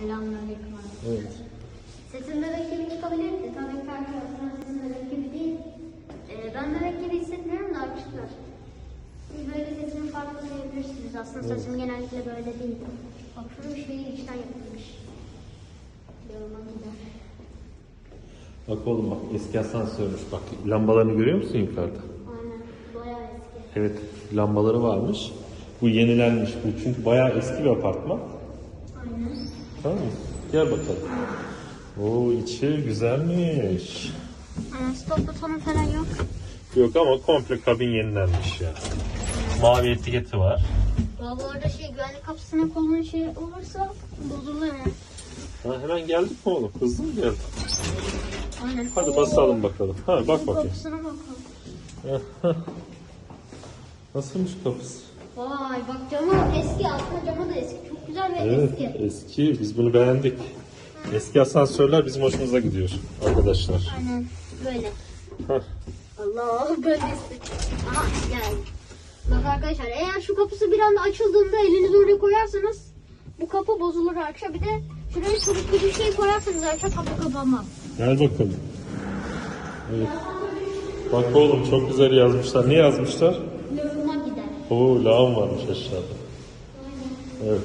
Selamünaleyküm. Evet. Sesin bebek gibi çıkabilirdi. Tabii ki arkadaşlar sesin bebek gibi değil. Ee, ben bebek gibi hissetmiyorum da arkadaşlar. Siz böyle sesimi farklı duyabilirsiniz. Aslında sesim genellikle böyle değil. Bak şurada bir şey içten yapılmış. Yoruma gider. Bak oğlum bak eski asansörmüş bak. Lambalarını görüyor musun yukarıda? Aynen. Bayağı eski. Evet lambaları varmış. Bu yenilenmiş bu çünkü bayağı eski bir apartman. Aynen. Tamam mı? Gel bakalım. Oo içi güzelmiş. Aynen. Stop butonu falan yok. Yok ama komple kabin yenilenmiş ya. Mavi etiketi var. Ya bu arada şey güvenlik kapısına konulan şey olursa bozuluyor. Ha, hemen geldik mi oğlum? Hızlı mı geldik? Aynen. Hadi basalım bakalım. Ha bak bakayım. Kapısına bakalım. Nasılmış kapısı? Vay bak camı eski aslında camı ve Evet eski. eski. Biz bunu beğendik. Eski asansörler bizim hoşumuza gidiyor arkadaşlar. Aynen böyle. Hah. Allah böyle eski. Aha geldi. Bak arkadaşlar eğer şu kapısı bir anda açıldığında elinizi oraya koyarsanız bu kapı bozulur arkadaşlar. Bir de şuraya çubuk gibi bir şey koyarsanız arkadaşlar kapı kapanmaz. Gel bakalım. Evet. Bak oğlum çok güzel yazmışlar. Ne yazmışlar? Lafıma gider. Oo lağım varmış aşağıda. Evet.